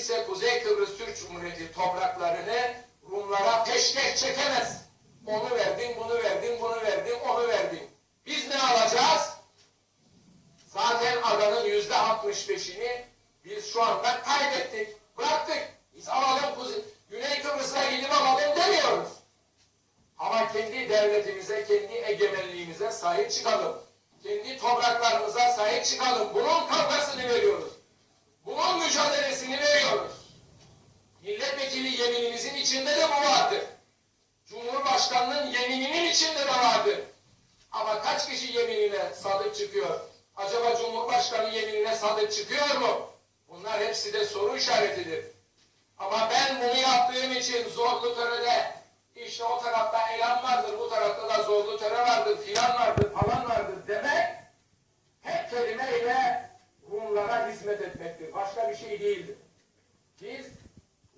kimse Kuzey Kıbrıs Türk Cumhuriyeti topraklarını Rumlara peşkeş çekemez. Onu verdin, bunu verdin, bunu verdin, onu verdin. Biz ne alacağız? Zaten adanın yüzde 65'ini biz şu anda kaybettik, bıraktık. Biz alalım Kuzey, Güney Kıbrıs'a gidip alalım demiyoruz. Ama kendi devletimize, kendi egemenliğimize sahip çıkalım. Kendi topraklarımıza sahip çıkalım. Bunun kavgasını veriyoruz. Bunun mücadelesini veriyoruz. Milletvekili yeminimizin içinde de bu vardır. Cumhurbaşkanının yemininin içinde de vardır. Ama kaç kişi yeminine sadık çıkıyor? Acaba Cumhurbaşkanı yeminine sadık çıkıyor mu? Bunlar hepsi de soru işaretidir. Ama ben bunu yaptığım için zorlu törede işte o tarafta eylem vardır, bu tarafta da zorlu töre vardır, filan vardır, falan vardır demek tek kelimeyle Rumlara hizmet etmektir. Başka bir şey değildir. Biz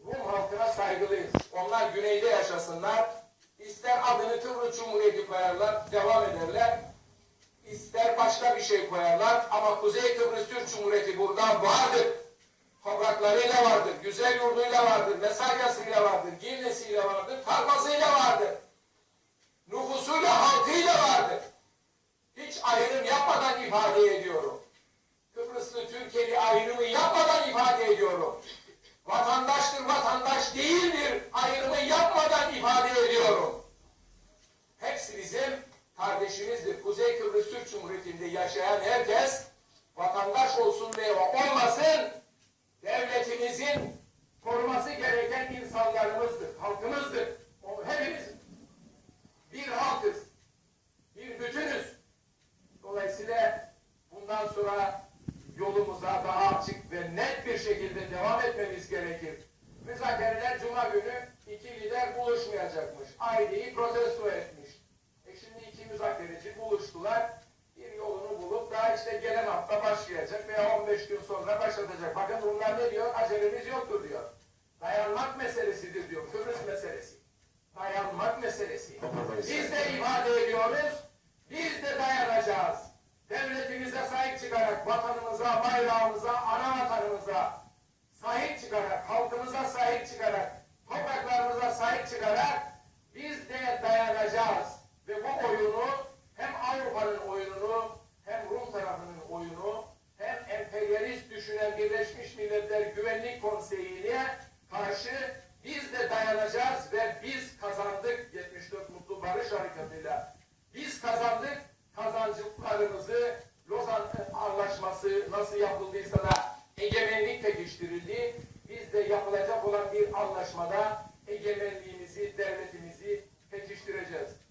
Rum halkına saygılıyız. Onlar güneyde yaşasınlar. İster adını Kıbrıs Cumhuriyeti koyarlar, devam ederler. İster başka bir şey koyarlar. Ama Kuzey Kıbrıs Türk Cumhuriyeti burada vardır. Topraklarıyla vardır, güzel yurduyla vardır, Mesakyasıyla vardır, Girnesiyle vardır, Tarmasıyla vardır. Nüfusuyla, halkıyla vardır. Hiç ayrım yapmadan ifade ediyorum. Kıbrıslı Türkiye'li ayrımı yapmadan ifade ediyorum. Vatandaştır, vatandaş değildir ayrımı yapmadan ifade ediyorum. Hepsi bizim kardeşimizdir. Kuzey Kıbrıs Türk Cumhuriyeti'nde yaşayan herkes vatandaş olsun veya olmasın devletimizin koruması gereken insanlarımızdır, halkımızdır. O hepimiz bir halkız, bir bütünüz. Dolayısıyla bundan sonra yolumuza daha açık ve net bir şekilde devam etmemiz gerekir. Müzakereler Cuma günü iki lider buluşmayacakmış. Aileyi protesto etmiş. E şimdi iki müzakereci buluştular. Bir yolunu bulup daha işte gelen hafta başlayacak veya 15 gün sonra başlatacak. Bakın bunlar ne diyor? Acelemiz yoktur diyor. Dayanmak meselesidir diyor. Kıbrıs meselesi. Dayanmak meselesi. Biz de ifade ediyoruz. Biz de dayanacağız. Devletimize sahip çıkarak, bayrağımıza, ana vatanımıza sahip çıkarak, halkımıza sahip çıkarak, topraklarımıza sahip çıkarak biz de dayanacağız. Ve bu oyunu hem Avrupa'nın oyununu hem Rum tarafının oyunu hem emperyalist düşünen Birleşmiş Milletler Güvenlik Konseyi'ne karşı nasıl yapıldıysa da egemenlik pekiştirildi. Biz de yapılacak olan bir anlaşmada egemenliğimizi, devletimizi pekiştireceğiz.